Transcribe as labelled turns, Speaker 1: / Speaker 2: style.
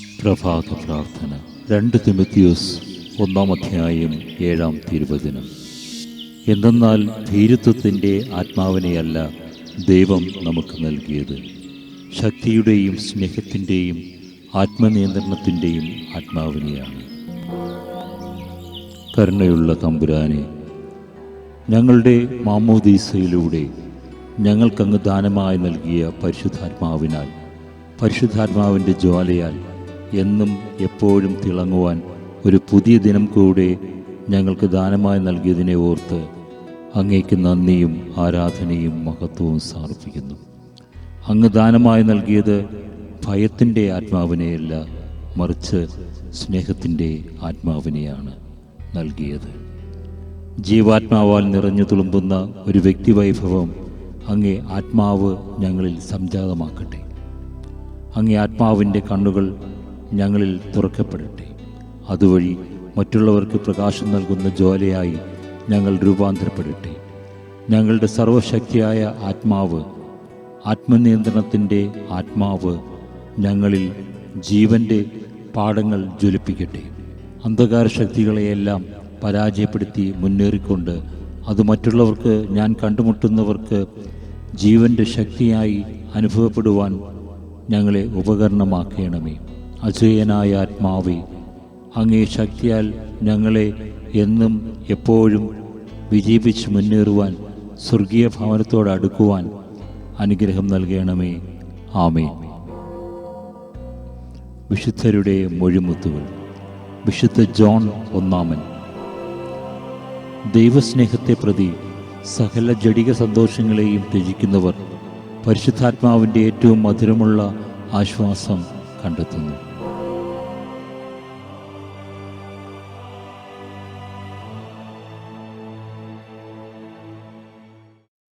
Speaker 1: പ്രഭാത പ്രാർത്ഥന രണ്ട് തിമത്യൂസ് ഒന്നാം അധ്യായം ഏഴാം തിരുവചനം. എന്തെന്നാൽ ധീരത്വത്തിന്റെ ആത്മാവിനെയല്ല ദൈവം നമുക്ക് നൽകിയത്. ശക്തിയുടെയും സ്നേഹത്തിന്റെയും ആത്മനിയന്ത്രണത്തിന്റെയും ആത്മാവിനെയാണ്. കരുണയുള്ള തമ്പുരാനെ ഞങ്ങളുടെ മാമോദീസയിലൂടെ ഞങ്ങൾക്കങ്ങ് ദാനമായി നൽകിയ പരിശുദ്ധാത്മാവിനാൽ പരിശുദ്ധാത്മാവിന്റെ ജ്വാലയാൽ എന്നും എപ്പോഴും തിളങ്ങുവാൻ ഒരു പുതിയ ദിനം കൂടെ ഞങ്ങൾക്ക് ദാനമായി നൽകിയതിനെ ഓർത്ത് അങ്ങേക്ക് നന്ദിയും ആരാധനയും മഹത്വവും സമർപ്പിക്കുന്നു. അങ്ങ് ദാനമായി നൽകിയത് ഭയത്തിന്റെ ആത്മാവിനെയല്ല മറിച്ച് സ്നേഹത്തിന്റെ ആത്മാവിനെയാണ് നൽകിയത്. ജീവാത്മാവാൽ നിറഞ്ഞു തുളുമ്പുന്ന ഒരു വ്യക്തിവൈഭവം അങ്ങേ ആത്മാവ് ഞങ്ങളിൽ സംജാതമാക്കട്ടെ. അങ്ങേ ആത്മാവിന്റെ കണ്ണുകൾ ഞങ്ങളിൽ തുറക്കപ്പെടട്ടെ. അതുവഴി മറ്റുള്ളവർക്ക് പ്രകാശം നൽകുന്ന ജ്വാലയായി ഞങ്ങൾ രൂപാന്തരപ്പെടട്ടെ. ഞങ്ങളുടെ സർവശക്തിയായ ആത്മാവ് ആത്മനിയന്ത്രണത്തിന്റെ ആത്മാവ് ഞങ്ങളിൽ ജീവന്റെ പാഠങ്ങൾ ജ്വലിപ്പിക്കട്ടെ. അന്ധകാര ശക്തികളെയെല്ലാം പരാജയപ്പെടുത്തി മുന്നേറിക്കൊണ്ട് അത് മറ്റുള്ളവർക്ക് ഞാൻ കണ്ടുമുട്ടുന്നവർക്ക് ജീവന്റെ ശക്തിയായി അനുഭവപ്പെടുവാൻ ഞങ്ങളെ ഉപകരണമാക്കണമേ. അജയനായ ആത്മാവേ അങ്ങേ ശക്തിയാൽ ഞങ്ങളെ എന്നും എപ്പോഴും വിജയിപ്പിച്ച് മുന്നേറുവാൻ സ്വർഗീയ ഭവനത്തോട് അടുക്കുവാൻ അനുഗ്രഹം നൽകണമേ. ആമേ വിശുദ്ധരുടെ മൊഴിമുത്തുകൾ. വിശുദ്ധ ജോൺ ഒന്നാമൻ. ദൈവസ്നേഹത്തെ പ്രതി സകല ജടിക സന്തോഷങ്ങളെയും ത്യജിക്കുന്നവർ പരിശുദ്ധാത്മാവിന്റെ ഏറ്റവും മധുരമുള്ള ആശ്വാസം കണ്ടെത്തുന്നു.